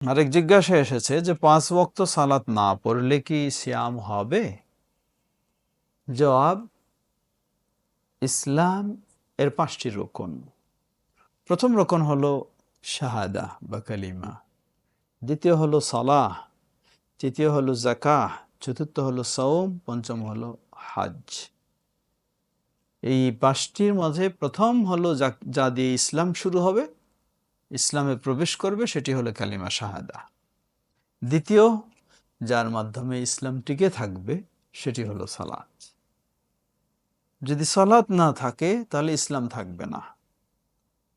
আরেক জিজ্ঞাসা এসেছে যে, পাঁচ ওয়াক্ত সালাত না পড়লে কি সিয়াম হবে? জবাব, ইসলাম এর পাঁচটি রোকন। প্রথম রোকন হলো শাহাদা বা কালিমা। দ্বিতীয় হলো সালাহ। তৃতীয় হলো জাকাহ চতুর্থ হলো সৌম পঞ্চম হলো হাজ এই পাঁচটির মাঝে প্রথম হলো যা দিয়ে ইসলাম শুরু হবে ইসলামে প্রবেশ করবে সেটি হলো কালিমা শাহাদা। দ্বিতীয়, যার মাধ্যমে ইসলাম টিকে থাকবে সেটি হলো সালাত। যদি সালাত না থাকে, তাহলে ইসলাম থাকবে না।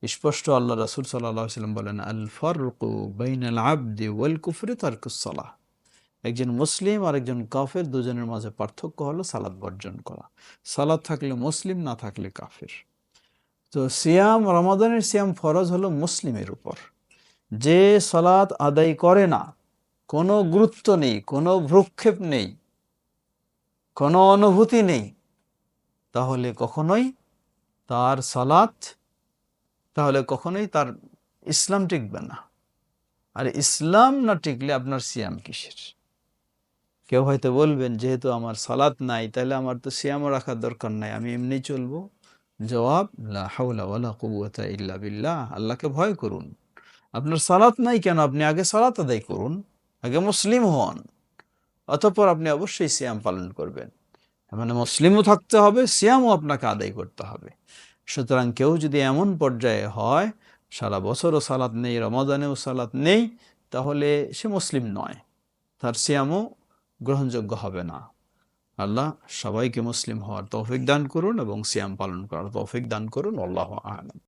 স্পষ্ট আল্লাহ রাসূল সাল্লাম বলেন আল ফারকু বাইনাল আবদি ওয়াল কুফরি তারকুস সালাহ। একজন মুসলিম আর একজন কাফের দুজনের মাঝে পার্থক্য হলো সালাত বর্জন করা। সালাত থাকলে মুসলিম, না থাকলে কাফের। তো সিয়াম, রমাদানের সিয়াম ফরজ হলো মুসলিমের উপর। যে সালাত আদায় করে না, কোনো গুরুত্ব নেই, কোনো ভ্রুক্ষেপ নেই, কোনো অনুভূতি নেই, তাহলে কখনোই তার সালাত তাহলে কখনোই তার ইসলাম টিকবে না। আর ইসলাম না টিকলে আপনার সিয়াম কিসের? কেউ হয়তো বলবেন, যেহেতু আমার সালাত নাই, তাহলে আমার তো সিয়ামও রাখার দরকার নাই, আমি এমনি চলবো। জবাব ইল্লা বিল্লাহ। আল্লাহকে ভয় করুন। আপনার সালাত নাই কেন? আপনি আগে সালাত আদায় করুন, আগে মুসলিম হন। অতঃপর আপনি অবশ্যই সিয়াম পালন করবেন। মানে মুসলিমও থাকতে হবে, সিয়ামও আপনাকে আদায় করতে হবে। সুতরাং কেউ যদি এমন পর্যায়ে হয়, সারা বছরও সালাত নেই, রমাদানেও সালাত নেই, তাহলে সে মুসলিম নয়। তার সিয়ামও গ্রহণযোগ্য হবে না। আল্লাহ সবাইকে মুসলিম হওয়ার তৌফিক দান করুন এবং সিয়াম পালন করার তৌফিক দান করুন। আল্লাহ আলম।